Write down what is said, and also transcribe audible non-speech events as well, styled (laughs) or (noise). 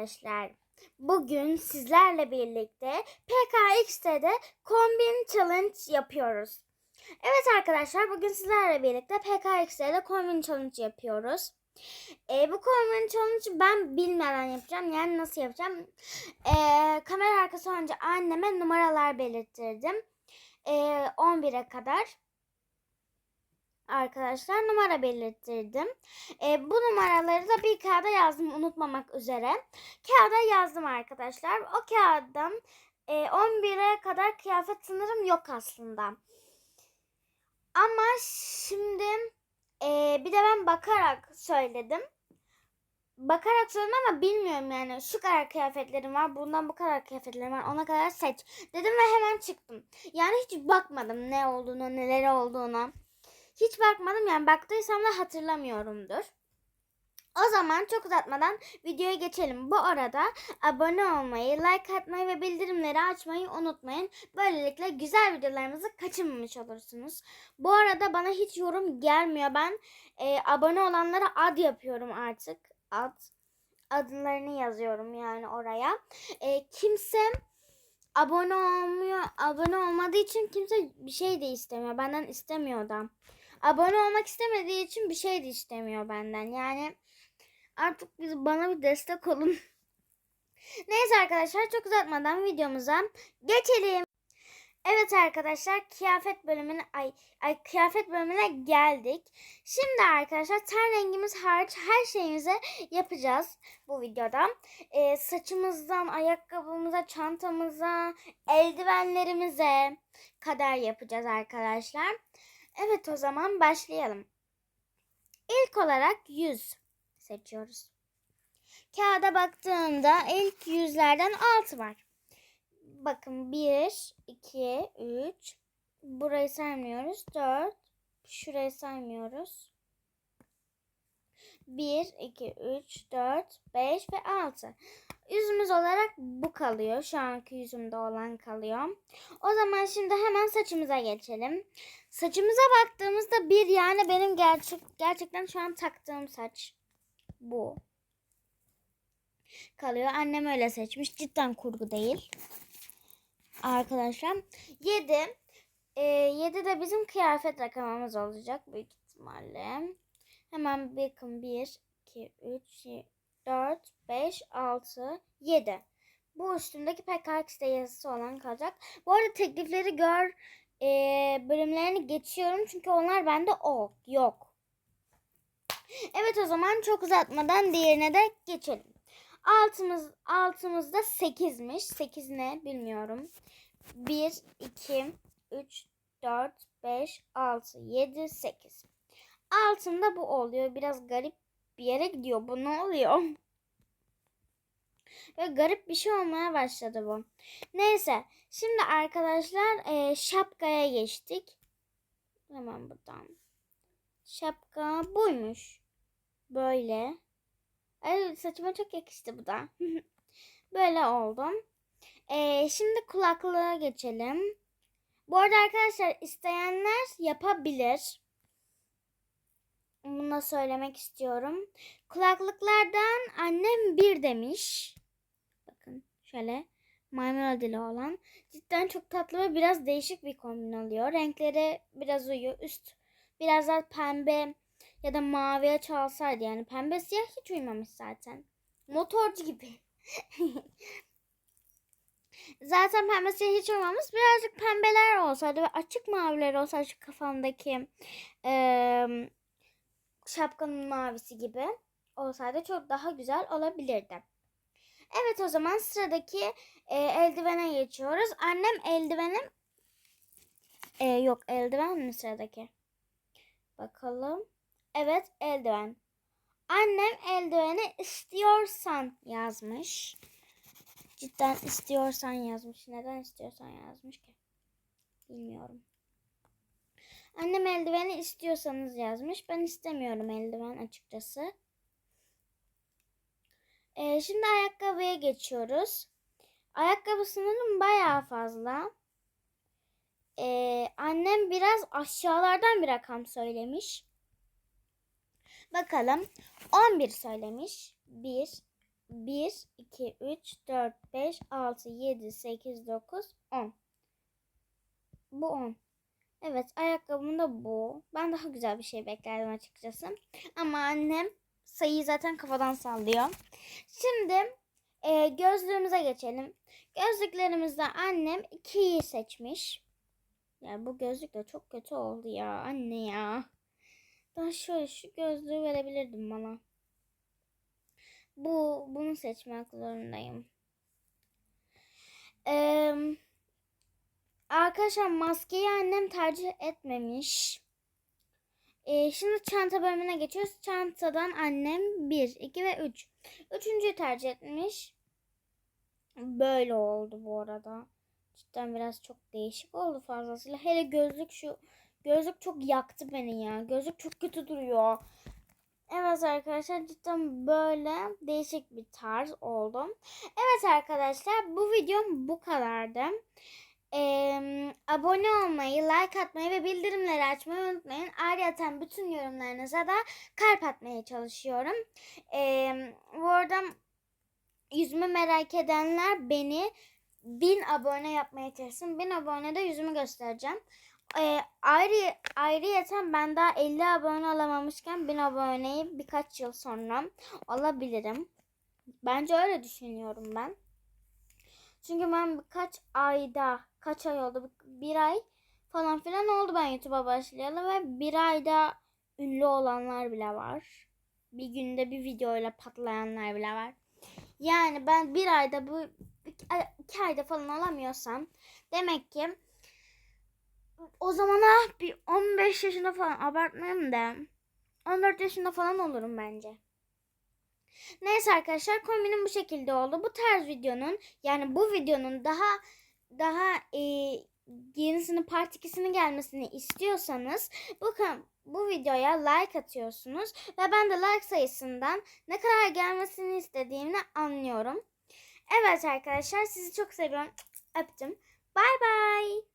Arkadaşlar bugün sizlerle birlikte PKX'de kombin challenge yapıyoruz. Evet arkadaşlar bugün sizlerle birlikte PKX'de kombin challenge yapıyoruz. Ee, bu kombin challenge ben bilmeden yapacağım. Yani nasıl yapacağım? Ee, kamera arkası önce anneme numaralar belirttirdim. Ee, 11'e kadar arkadaşlar numara belirttirdim. E, bu numaraları da bir kağıda yazdım unutmamak üzere. Kağıda yazdım arkadaşlar. O kağıddan e, 11'e kadar kıyafet sınırım yok aslında. Ama şimdi e, bir de ben bakarak söyledim. Bakarak söyledim ama bilmiyorum yani şu kadar kıyafetlerim var bundan bu kadar kıyafetlerim var ona kadar seç dedim ve hemen çıktım. Yani hiç bakmadım ne olduğunu neler olduğunu. Hiç bakmadım yani baktıysam da hatırlamıyorumdur. O zaman çok uzatmadan videoya geçelim. Bu arada abone olmayı, like atmayı ve bildirimleri açmayı unutmayın. Böylelikle güzel videolarımızı kaçırmamış olursunuz. Bu arada bana hiç yorum gelmiyor. Ben e, abone olanlara ad yapıyorum artık. Ad. Adlarını yazıyorum yani oraya. E, kimse abone olmuyor. Abone olmadığı için kimse bir şey de istemiyor. Benden istemiyor da abone olmak istemediği için bir şey de istemiyor benden. Yani artık biz bana bir destek olun. (laughs) Neyse arkadaşlar çok uzatmadan videomuza geçelim. Evet arkadaşlar kıyafet bölümüne ay, ay kıyafet bölümüne geldik. Şimdi arkadaşlar ten rengimiz hariç her şeyimizi yapacağız bu videoda. Ee, saçımızdan ayakkabımıza, çantamıza, eldivenlerimize kadar yapacağız arkadaşlar. Evet o zaman başlayalım. İlk olarak yüz seçiyoruz. Kağıda baktığımda ilk yüzlerden 6 var. Bakın 1, 2, 3. Burayı saymıyoruz. 4. Şurayı saymıyoruz. 1, 2, 3, 4, 5 ve 6. Yüzümüz olarak bu kalıyor. Şu anki yüzümde olan kalıyor. O zaman şimdi hemen saçımıza geçelim. Saçımıza baktığımızda bir yani benim gerçek gerçekten şu an taktığım saç bu. Kalıyor. Annem öyle seçmiş. Cidden kurgu değil. Arkadaşlar 7 e, 7 de bizim kıyafet rakamımız olacak büyük ihtimalle. Hemen bakın 1 2 3 4 5 6 7. Bu üstündeki PKX'de yazısı olan kalacak. Bu arada teklifleri gör e, bölümlerini geçiyorum çünkü onlar bende o yok. Evet o zaman çok uzatmadan diğerine de geçelim. Altımız altımızda 8'miş. 8 ne bilmiyorum. 1 2 3 4 5 6 7 8. Altında bu oluyor. Biraz garip bir yere gidiyor. Bu ne oluyor? (laughs) Ve garip bir şey olmaya başladı bu. Neyse. Şimdi arkadaşlar e, şapkaya geçtik. Hemen buradan. Şapka buymuş. Böyle. Ay, saçıma çok yakıştı bu da. (laughs) Böyle oldum. E, şimdi kulaklığa geçelim. Bu arada arkadaşlar isteyenler yapabilir. Söylemek istiyorum. Kulaklıklardan annem bir demiş. Bakın şöyle maymun ödülü olan. Cidden çok tatlı ve biraz değişik bir kombin oluyor. Renkleri biraz uyuyor. Üst biraz daha pembe ya da maviye çalsaydı. Yani pembe siyah hiç uymamış zaten. Motorcu gibi. (laughs) Zaten pembe siyah hiç uymamış. Birazcık pembeler olsaydı ve açık maviler olsaydı şu kafamdaki eee şapkanın mavisi gibi olsaydı çok daha güzel olabilirdi. Evet o zaman sıradaki e, eldivene geçiyoruz. Annem eldivenim e, yok eldiven mi sıradaki? Bakalım. Evet eldiven. Annem eldiveni istiyorsan yazmış. Cidden istiyorsan yazmış. Neden istiyorsan yazmış ki? Bilmiyorum. Annem eldiveni istiyorsanız yazmış. Ben istemiyorum eldiven açıkçası. Ee, şimdi ayakkabıya geçiyoruz. Ayakkabı sınırım bayağı fazla. Ee, annem biraz aşağılardan bir rakam söylemiş. Bakalım. 11 söylemiş. 1, 1, 2, 3, 4, 5, 6, 7, 8, 9, 10. Bu 10. Evet ayakkabım da bu. Ben daha güzel bir şey beklerdim açıkçası. Ama annem sayıyı zaten kafadan sallıyor. Şimdi e, gözlüğümüze geçelim. Gözlüklerimizde annem 2'yi seçmiş. Ya bu gözlük de çok kötü oldu ya anne ya. Daha şöyle şu gözlüğü verebilirdim bana. Bu bunu seçmek zorundayım. Eee Arkadaşlar maskeyi annem tercih etmemiş. Ee, şimdi çanta bölümüne geçiyoruz. Çantadan annem 1, 2 ve 3. Üçüncüyü tercih etmiş. Böyle oldu bu arada. Cidden biraz çok değişik oldu fazlasıyla. Hele gözlük şu gözlük çok yaktı beni ya. Gözlük çok kötü duruyor. Evet arkadaşlar cidden böyle değişik bir tarz oldu. Evet arkadaşlar bu videom bu kadardı. Ee, abone olmayı, like atmayı ve bildirimleri açmayı unutmayın. Ayrıca bütün yorumlarınıza da kalp atmaya çalışıyorum. Ee, bu arada yüzümü merak edenler beni 1000 abone yapmaya çalışsın. 1000 abonede yüzümü göstereceğim. Ee, ayrı ayrıyeten ben daha 50 abone olamamışken 1000 aboneyi birkaç yıl sonra olabilirim. Bence öyle düşünüyorum ben. Çünkü ben birkaç ayda, kaç ay oldu? Bir ay falan filan oldu ben YouTube'a başlayalı ve bir ayda ünlü olanlar bile var. Bir günde bir videoyla patlayanlar bile var. Yani ben bir ayda bu iki ayda falan olamıyorsam demek ki o zamana bir 15 yaşında falan abartmayayım da 14 yaşında falan olurum bence. Neyse arkadaşlar kombinim bu şekilde oldu. Bu tarz videonun yani bu videonun daha daha e, yenisinin part 2'sinin gelmesini istiyorsanız bu bu videoya like atıyorsunuz ve ben de like sayısından ne kadar gelmesini istediğimi anlıyorum. Evet arkadaşlar sizi çok seviyorum. Öptüm. Bay bay.